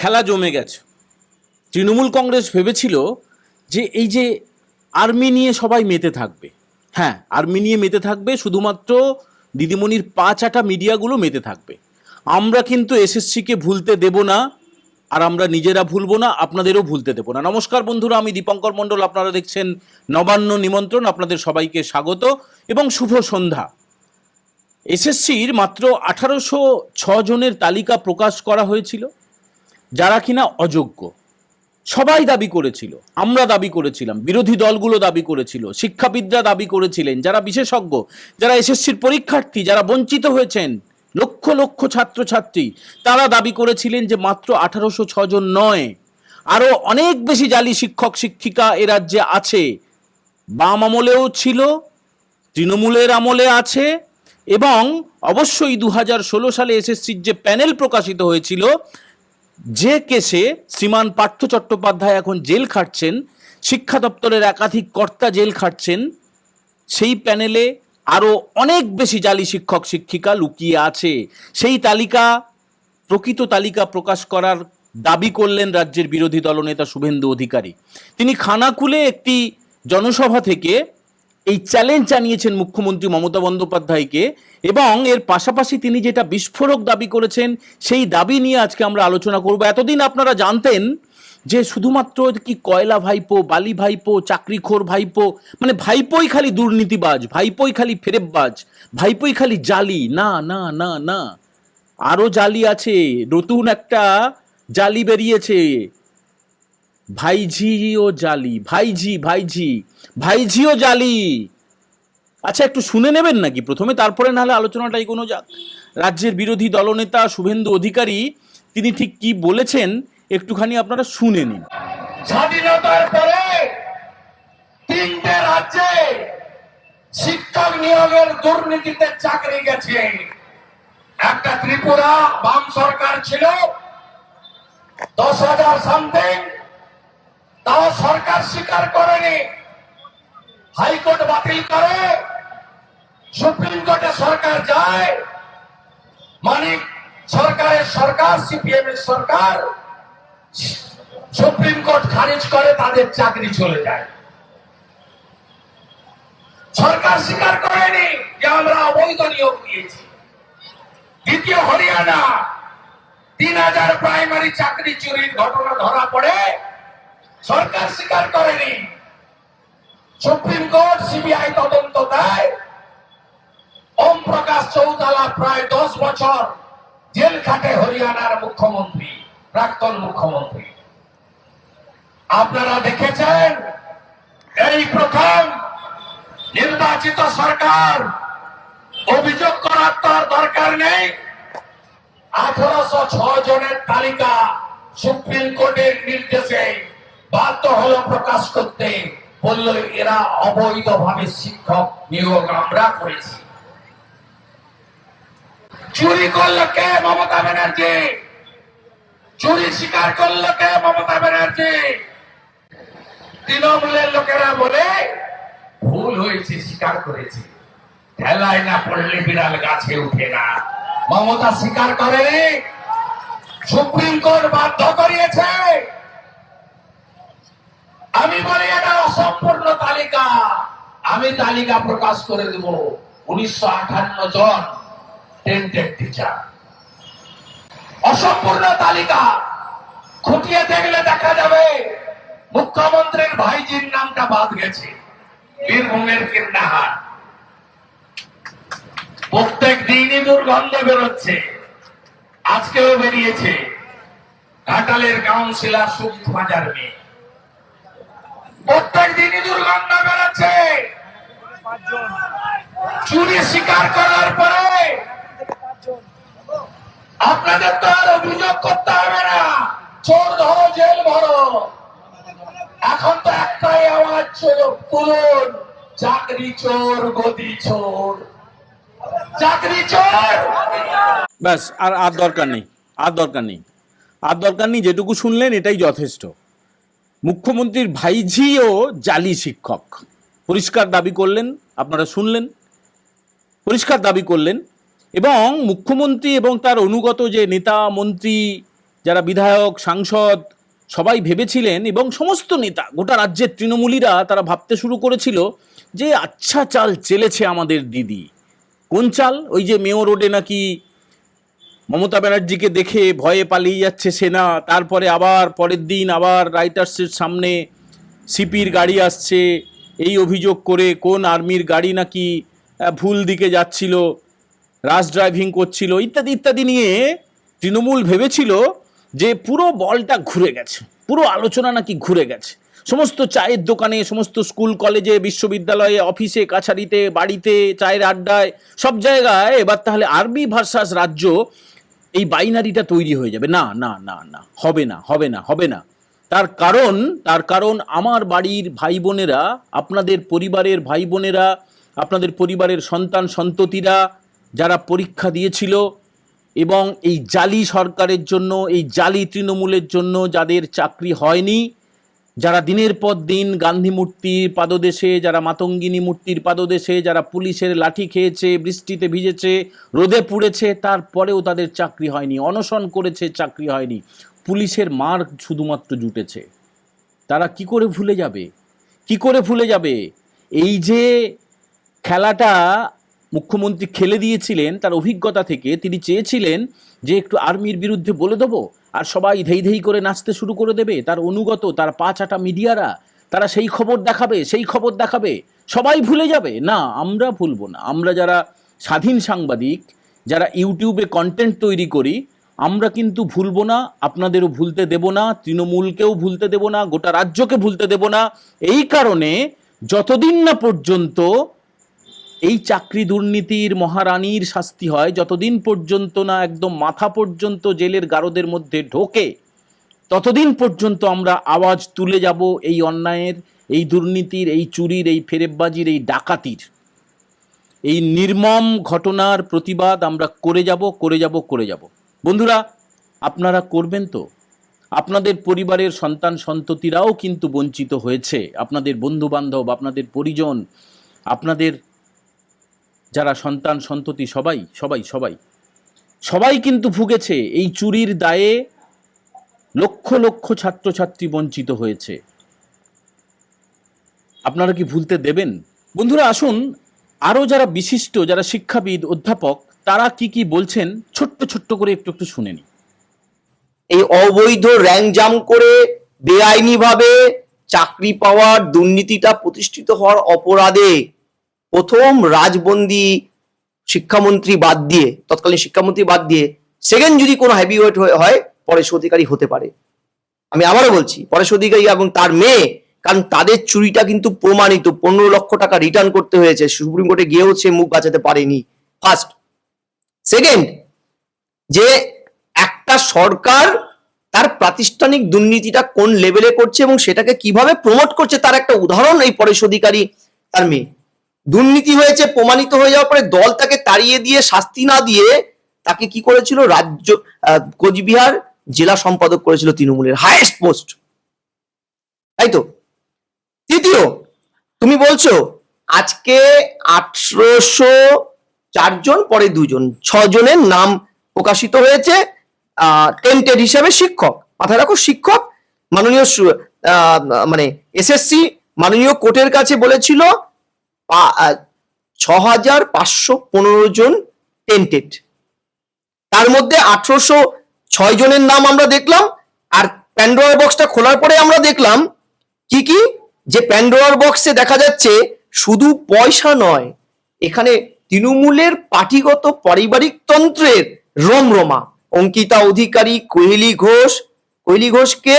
খেলা জমে গেছে। তৃণমূল কংগ্রেস ভেবেছিল যে এই যে আর্মি নিয়ে সবাই মেতে থাকবে হ্যাঁ আর্মি নিয়ে মেতে থাকবে, শুধুমাত্র দিদিমণির পা চাটা মিডিয়াগুলো মেতে থাকবে। আমরা কিন্তু এসএসসিকে ভুলতে দেব না, আর আমরা নিজেরা ভুলবো না, আপনাদেরও ভুলতে দেবো না। নমস্কার বন্ধুরা, আমি দীপঙ্কর মণ্ডল, আপনারা দেখছেন নবান্ন নিমন্ত্রণ, আপনাদের সবাইকে স্বাগত এবং শুভ সন্ধ্যা। এসএসসির মাত্র আঠারোশো জনের তালিকা প্রকাশ করা হয়েছিল। যারা কিনা অযোগ্য। সবাই দাবি করেছিল, আমরা দাবি করেছিলাম, বিরোধী দলগুলো দাবি করেছিল, শিক্ষাবিদরা দাবি করেছিলেন, যারা বিশেষজ্ঞ, যারা এসএসসির পরীক্ষার্থী, যারা বঞ্চিত হয়েছেন, লক্ষ লক্ষ ছাত্রছাত্রী, তারা দাবি করেছিলেন যে মাত্র আঠারোশো ছজন নয়। আরও অনেক বেশি জালি শিক্ষক, শিক্ষিকা এ রাজ্যে আছে। বাম আমলেও ছিল, তৃণমূলের আমলে আছে এবং অবশ্যই দু হাজার ষোলো সালে এসএসসির যে প্যানেল প্রকাশিত হয়েছিল যে কেসে শ্রীমান পার্থ চট্টোপাধ্যায় এখন জেল খাটছেন, শিক্ষা দপ্তরের একাধিক কর্তা জেল খাটছেন, সেই প্যানেলে আরও অনেক বেশি জালি শিক্ষক, শিক্ষিকা লুকিয়ে আছে। সেই তালিকা, প্রকৃত তালিকা প্রকাশ করার দাবি করলেন রাজ্যের বিরোধী দলনেতা শুভেন্দু অধিকারী। তিনি খানাকুলে একটি জনসভা থেকে এই চ্যালেঞ্জ জানিয়েছেন মুখ্যমন্ত্রী মমতা বন্দ্যোপাধ্যায়কে এবং এর পাশাপাশি তিনি যেটা বিস্ফোরক দাবি করেছেন, সেই দাবি নিয়ে আজকে আমরা আলোচনা করব। এতদিন আপনারা জানতেন যে শুধুমাত্র কি কয়লা ভাইপো, বালি ভাইপো, চাকরিখোর ভাইপো মানে ভাইপোই খালি দুর্নীতিবাজ, ভাইপোই খালি ফেরেববাজ, ভাইপোই খালি জালি। না না না না। আরও জালি আছে। নতুন একটা জালি বেরিয়েছে। ভাইঝিও জালি, ভাইঝি ভাইঝি, ভাইঝিও জালি। আচ্ছা একটু শুনে নেবেন নাকি? প্রথমে তারপরে নাহলে আলোচনাটাই কোনো যাক রাজ্যের বিরোধী দলনেতা শুভেন্দু অধিকারী, তিনি ঠিক কি বলেছেন একটুখানি আপনারা শুনে নিন। স্বাধীনতার পরে তিনটে রাজ্যে শিক্ষক নিয়োগের দুর্নীতিতে চাকরি গেছে। একটা ত্রিপুরা, বাম সরকার ছিল, দশ হাজার সামথিং তাও সরকার স্বীকার করেনি। হাইকোর্ট বাতিল করে, সুপ্রিম কোর্টে সরকার যায়। মানিক সরকারের সরকার সিপিএম এর সরকার, সুপ্রিম কোর্ট খারিজ করে, তাদের চাকরি চলে যায়। সরকার স্বীকার করেনি যে আমরা অবৈধ নিয়োগ দিয়েছি। দ্বিতীয় হরিয়ানা, তিন হাজার প্রাইমারি চাকরি চুরির ঘটনা ধরা পড়ে। সরকার স্বীকার করেনি। সুপ্রিম কোর্ট, সিবিআই তদন্ত দেয়। ওম প্রকাশ চৌতালা প্রায় দশ বছর জেল খাটে হরিয়ানার মুখ্যমন্ত্রী, প্রাক্তন মুখ্যমন্ত্রী। আপনারা দেখেছেন, এই প্রথম নির্বাচিত সরকার অভিযোগ করার তো দরকার নেই। আঠারোশো জনের তালিকা সুপ্রিম কোর্টের নির্দেশে বাধ্য হলো প্রকাশ করতে। বলল, এরা অবৈধভাবে শিক্ষক নিয়োগ আমরা করেছি। চুরি করল কে মমতা ব্যানার্জি? চুরি স্বীকার করল কে মমতা ব্যানার্জি? তৃণমূলের লোকেরা বলে, ভুল হয়েছে, স্বীকার করেছে। ঠেলায় না পড়লে বিড়াল গাছে উঠে না। মমতা স্বীকার করেনি। সুপ্রিম কোর্ট বাধ্য করিয়েছে আমি বলি এটা অসম্পূর্ণ তালিকা। আমি তালিকা প্রকাশ করে দেব। উনিশশো আঠান্ন জন টেন্টেড টিচার। অসম্পূর্ণ তালিকা। খুঁটিয়ে দেখলে দেখা যাবে মুখ্যমন্ত্রীর ভাইজির নামটা বাদ গেছে। বীরভূমের কিন্নাহার প্রত্যেক দিনই দুর্গন্ধ বেরোচ্ছে। আজকেও বেরিয়েছে। ঘাটালের কাউন্সিলর সুজিত মাজার মেয়ে। প্রত্যেক দিনই দুর্গন্ধ বেরোচ্ছে চুরি স্বীকার করার পরে আপনাদের তো আর অভিযোগ করতে হবে না। চোর ধরো, জেল ভরো। এখন তো একটাই আওয়াজ ছিল তুলুন চাকরি চোর, গদি চোর। চাকরি চোর! ব্যাস, আর আর দরকার নেই, আর দরকার নেই। আর দরকার নেই, যেটুকু শুনলেন, এটাই যথেষ্ট। মুখ্যমন্ত্রীর ভাইঝিও জালি শিক্ষক। পরিষ্কার দাবি করলেন, আপনারা শুনলেন, পরিষ্কার দাবি করলেন এবং মুখ্যমন্ত্রী এবং তার অনুগত যে নেতা, মন্ত্রী, যারা বিধায়ক, সাংসদ, সবাই ভেবেছিলেন এবং সমস্ত নেতা, গোটা রাজ্যের তৃণমূলীরা তারা ভাবতে শুরু করেছিল যে আচ্ছা চাল চেলেছে আমাদের দিদি। কোন চাল? ওই যে মেয়র রোডে নাকি মমতা ব্যানার্জিকে দেখে ভয়ে পালিয়ে যাচ্ছে সেনা। তারপরে আবার, পরের দিন আবার রাইটার্সের সামনে সিপির গাড়ি আসছে। এই অভিযোগ করে কোন আর্মির গাড়ি নাকি ভুল দিকে যাচ্ছিল, রাশ ড্রাইভিং করছিল, ইত্যাদি ইত্যাদি নিয়ে তৃণমূল ভেবেছিল যে পুরো বলটা ঘুরে গেছে। পুরো আলোচনা নাকি ঘুরে গেছে। সমস্ত চায়ের দোকানে, সমস্ত স্কুল, কলেজে, বিশ্ববিদ্যালয়ে, অফিসে, কাছারিতে, বাড়িতে, চায়ের আড্ডায়, সব জায়গায় এবার তাহলে আর্মি ভার্সাস রাজ্য এই বাইনারিটা তৈরি হয়ে যাবে। না না না না, হবে না হবে না হবে না। তার কারণ তার কারণ আমার বাড়ির ভাই বোনেরা আপনাদের পরিবারের ভাই বোনেরা আপনাদের পরিবারের সন্তান সন্ততিরা, যারা পরীক্ষা দিয়েছিল এবং এই জালি সরকারের জন্য, এই জালি তৃণমূলের জন্য যাদের চাকরি হয়নি যারা দিনের পর দিন গান্ধী মূর্তির পাদদেশে, যারা মাতঙ্গিনী মূর্তির পাদদেশে, যারা পুলিশের লাঠি খেয়েছে, বৃষ্টিতে ভিজেছে, রোদে পুড়েছে, তারপরেও তাদের চাকরি হয়নি, অনশন করেছে, চাকরি হয়নি। পুলিশের মার শুধুমাত্র জুটেছে। তারা কি করে ভুলে যাবে? কি করে ভুলে যাবে? এই যে খেলাটা মুখ্যমন্ত্রী খেলে দিয়েছিলেন, তার অভিজ্ঞতা থেকে তিনি চেয়েছিলেন যে একটু আর্মির বিরুদ্ধে বলে দেবো। আর সবাই ধেই ধেই করে নাচতে শুরু করে দেবে। তার অনুগত, তার পাঁচ আটা মিডিয়ারা, তারা সেই খবর দেখাবে, সেই খবর দেখাবে। সবাই ভুলে যাবে। না, আমরা ভুলবো না। আমরা যারা স্বাধীন সাংবাদিক, যারা ইউটিউবে কন্টেন্ট তৈরি করি, আমরা কিন্তু ভুলবো না। আপনাদেরও ভুলতে দেব না। তৃণমূলকেও ভুলতে দেব না। গোটা রাজ্যকে ভুলতে দেব না। এই কারণে যতদিন না পর্যন্ত এই চাকরি দুর্নীতির মহারানীর শাস্তি হয় যতদিন পর্যন্ত না একদম মাথা পর্যন্ত জেলের গারদের মধ্যে ঢোকে, ততদিন পর্যন্ত আমরা আওয়াজ তুলে যাব এই অন্যায়ের, এই দুর্নীতির, এই চুরির, এই ফেরেববাজির, এই ডাকাতির। এই নির্মম ঘটনার প্রতিবাদ আমরা করে যাব করে যাব করে যাব। বন্ধুরা, আপনারা করবেন তো? আপনাদের পরিবারের সন্তান সন্ততিরাও কিন্তু বঞ্চিত হয়েছে। আপনাদের বন্ধু বান্ধব আপনাদের পরিজন, আপনাদের যারা সন্তান সন্ততি সবাই সবাই সবাই। সবাই কিন্তু ভুগেছে, এই চুরির দায়ে লক্ষ লক্ষ ছাত্রছাত্রী বঞ্চিত হয়েছে। আপনারা কি ভুলতে দেবেন? বন্ধুরা, আসুন, আরও যারা বিশিষ্ট, যারা শিক্ষাবিদ, অধ্যাপক, তারা কি কি বলছেন, ছোট্ট ছোট্ট করে একটু একটু শুনে নিই। এই অবৈধ র্যাঙ্ক জাম করে বেআইনি ভাবে চাকরি পাওয়ার দুর্নীতিটা প্রতিষ্ঠিত হওয়ার অপরাধে প্রথম রাজবন্দি শিক্ষামন্ত্রী বাদ দিয়ে, তৎকালীন শিক্ষামন্ত্রী বাদ দিয়ে সেকেন্ড যদি কোনো হ্যাভিওয়েট হয় পরেশ অধিকারী হতে পারে। আমি আবারও বলছি, পরেশ অধিকারী এবং তার মেয়ে, কারণ তাদের চুরিটা কিন্তু প্রমাণিত, পনেরো লক্ষ টাকা রিটার্ন করতে হয়েছে, সুপ্রিম কোর্টে গিয়েও সে মুখ বাঁচাতে পারেনি ফার্স্ট সেকেন্ড যে একটা সরকার তার প্রাতিষ্ঠানিক দুর্নীতিটা কোন লেভেলে করছে এবং সেটাকে কীভাবে প্রমোট করছে, তার একটা উদাহরণ এই পরেশ অধিকারী, তার মেয়ে। দুর্নীতি হয়েছে, প্রমাণিত হয়ে যাওয়ার পরে দল তাকে তাড়িয়ে দিয়ে, শাস্তি না দিয়ে তাকে কি করেছিল? রাজ্য কোচবিহার জেলা সম্পাদক করেছিল তৃণমূলের হায়েস্ট পোস্ট তাই তো? তৃতীয়, তুমি বলছো, আজকে আঠারোশো চারজন পরে দুজন, ছজনের নাম প্রকাশিত হয়েছে টেন্টেড হিসাবে শিক্ষক। মাথায় রাখো, শিক্ষক, মাননীয় মানে এসএসসি, মাননীয় কোর্টের কাছে বলেছিল ছ হাজার পাঁচশো পনেরো জন টেন্টেড তার মধ্যে আঠারোশো ছয় জনের নাম আমরা দেখলাম, আর প্যান্ডোয়ার বক্সটা খোলার পরে আমরা দেখলাম, কি কি? যে প্যান্ডোয়ার বক্সে দেখা যাচ্ছে, শুধু পয়সা নয়, এখানে তৃণমূলের পার্টিগত পারিবারিক তন্ত্রের রমরমা। অঙ্কিতা অধিকারী, কোহেলি ঘোষ, কোহেলি ঘোষকে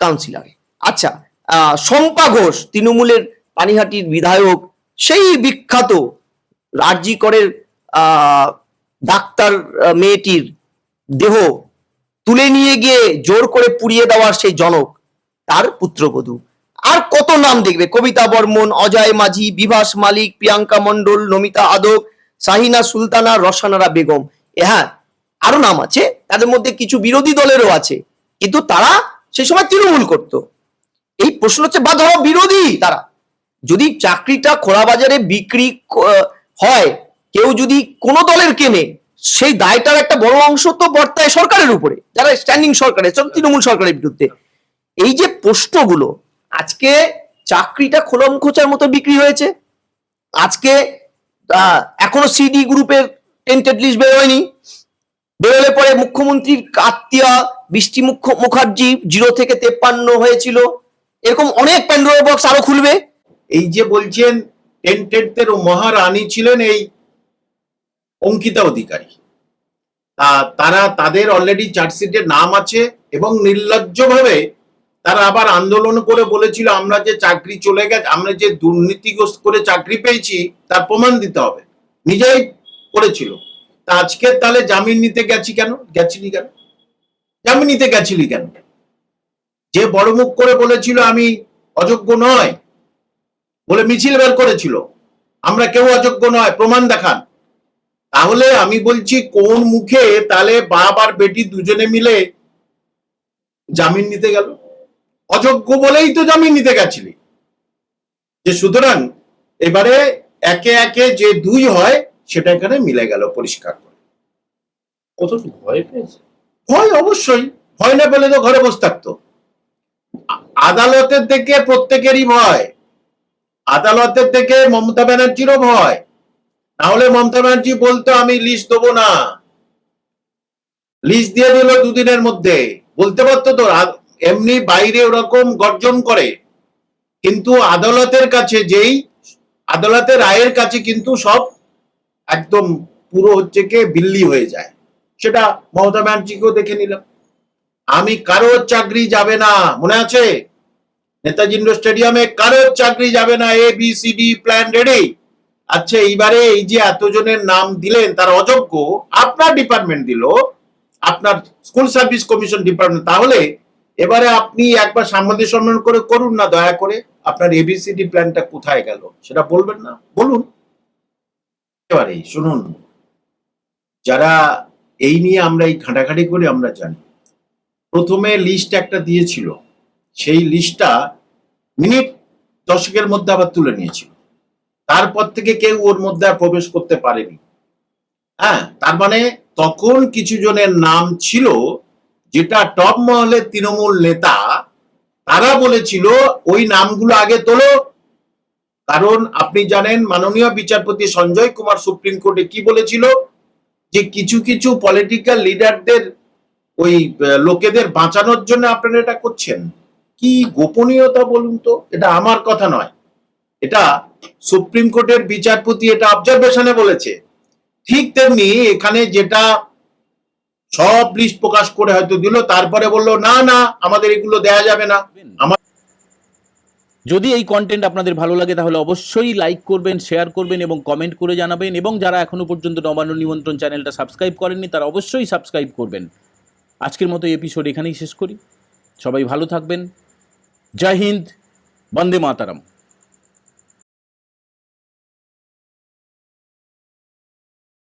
কাউন্সিলর আচ্ছা শম্পা ঘোষ, তৃণমূলের পানিহাটির বিধায়ক সেই বিখ্যাত রাজি করের আহ, ডাক্তার মেয়েটির দেহ তুলে নিয়ে গিয়ে জোর করে পুড়িয়ে দেওয়ার সেই জনক তার পুত্রবধূ। আর কত নাম দেখবে? কবিতা বর্মন অজয় মাঝি বিভাস মালিক প্রিয়াঙ্কা মণ্ডল নমিতা আদক শাহিনা সুলতানা রসানারা বেগম। হ্যাঁ আরও নাম আছে তাদের মধ্যে কিছু বিরোধী দলেরও আছে কিন্তু তারা সেই সময় তৃণমূল করত। এই প্রশ্ন হচ্ছে বা ধরো বিরোধী তারা। যদি চাকরিটা খোলা বাজারে বিক্রি হয়, কেউ যদি কোনো দলের কেনে, সেই দায়টার একটা বড় অংশ তো বর্তায় সরকারের উপরে, যারা স্ট্যান্ডিং সরকারের তৃণমূল সরকারের বিরুদ্ধে। এই যে প্রশ্নগুলো, আজকে চাকরিটা খোলম খোঁচার মতো বিক্রি হয়েছে, আজকে এখনও সিডি গ্রুপের টেন্টেড লিস্ট বেরোয়নি। বেরোলে পরে মুখ্যমন্ত্রীর আত্মীয়া বৃষ্টি মুখ্য মুখার্জি, জিরো থেকে তেপ্পান্ন হয়েছিল। এরকম অনেক প্যান্ডোরা বক্স আরও খুলবে। এই যে বলছেন টেন্টেডদের মহারানী ছিলেন এই অঙ্কিতা অধিকারী। তারা তাদের অলরেডি চার্জশিটের নাম আছে এবং নির্লজ্জভাবে তারা আবার আন্দোলন করে বলেছিল, আমরা যে চাকরি চলে গেছে, আমরা যে দুর্নীতিগ্রস্ত করে চাকরি পেয়েছি, তার প্রমাণ দিতে হবে। নিজেই করেছিল। তা আজকে তাহলে জামিন নিতে গেছি কেন? গেছিলি কেন? জামিন নিতে গেছিলি কেন? যে বড় মুখ করে বলেছিল, আমি অযোগ্য নয়। বলে মিছিল বের করেছিল। আমরা কেউ অযোগ্য নয় প্রমাণ দেখান। তাহলে আমি বলছি কোন মুখে তাহলে বাপ আর বেটি দুজনে মিলে জামিন নিতে গেল? অযোগ্য বলেই তো জামিন নিতে গেছিলি। যে সুতরাং এবারে একে একে যে দুই হয় সেটা এখানে মিলে গেল পরিষ্কার করে। কতটুকু ভয় পেয়েছে? ভয় অবশ্যই। ভয় না পেলে তো ঘরে বসে থাকতো। আদালতের থেকে প্রত্যেকেরই ভয়। আদালতের থেকে মমতা ব্যানার্জিরও ভয়। নাহলে মমতা ব্যানার্জি বলতো, আমি লিস্ট দেবো না। লিস্ট দিয়ে দিল দুদিনের মধ্যে। বলতে পারতো তো এমনি বাইরে ওরকম গর্জন করে। কিন্তু আদালতের কাছে যেই, আদালতের রায়ের কাছে কিন্তু সব একদম পুরো হচ্ছে কে বিল্লি হয়ে যায়। সেটা মমতা ব্যানার্জিকেও দেখে নিলাম। আমি কারোর চাকরি যাবে না। মনে আছে? নেতাজি ইন্ডোর স্টেডিয়ামে কারোর চাকরি যাবে না A B C D plan ready আচ্ছা এইবারে এই যে এতজনের নাম দিলেন, তার অযোগ্য, আপনার ডিপার্টমেন্ট দিল, আপনার স্কুল সার্ভিস কমিশন ডিপার্টমেন্ট তাহলে এবারে আপনি একবার সাংবাদিক সম্মেলন করে করুন না, দয়া করে। আপনার এবিসিডি প্ল্যানটা কোথায় গেল, সেটা বলবেন না, বলুন। এবারে, শুনুন, যারা এই নিয়ে আমরা এই ঘাঁটাঘাঁটি করে আমরা জানি, প্রথমে লিস্ট একটা দিয়েছিল সেই লিস্টটা মিনিট দশকের মধ্যে আবার তুলে নিয়েছিল। তারপর থেকে কেউ ওর মধ্যে আর প্রবেশ করতে পারেনি। হ্যাঁ তার মানে তখন কিছু জনের নাম ছিল যেটা টপ মহলের তৃণমূল নেতা, তারা বলেছিল ওই নামগুলো আগে তোলো। কারণ আপনি জানেন মাননীয় বিচারপতি সঞ্জয় কুমার সুপ্রিম কোর্টে কি বলেছিল? যে কিছু কিছু পলিটিক্যাল লিডারদের ওই লোকেদের বাঁচানোর জন্য আপনারা এটা করছেন। কি গোপনীয়তা বলুন তো? এটা আমার কথা নয়। এটা সুপ্রিম কোর্টের বিচারপতি এটা অবজারভেশনে বলেছে। ঠিক তেমনি এখানে যেটা সব লিস্ট প্রকাশ করে হয়তো দিল, তারপরে বলল, না না, আমাদের এগুলো দেয়া যাবে না। আমার যদি এই কন্টেন্ট আপনাদের ভালো লাগে, তাহলে অবশ্যই লাইক করবেন শেয়ার করবেন এবং কমেন্ট করে জানাবেন এবং যারা এখনও পর্যন্ত নবান্ন নিমন্ত্রণ চ্যানেলটা সাবস্ক্রাইব করেননি, তারা অবশ্যই সাবস্ক্রাইব করবেন। আজকের মতো এপিসোড এখানেই শেষ করি। সবাই ভালো থাকবেন। जय हिंद वंदे मातरम।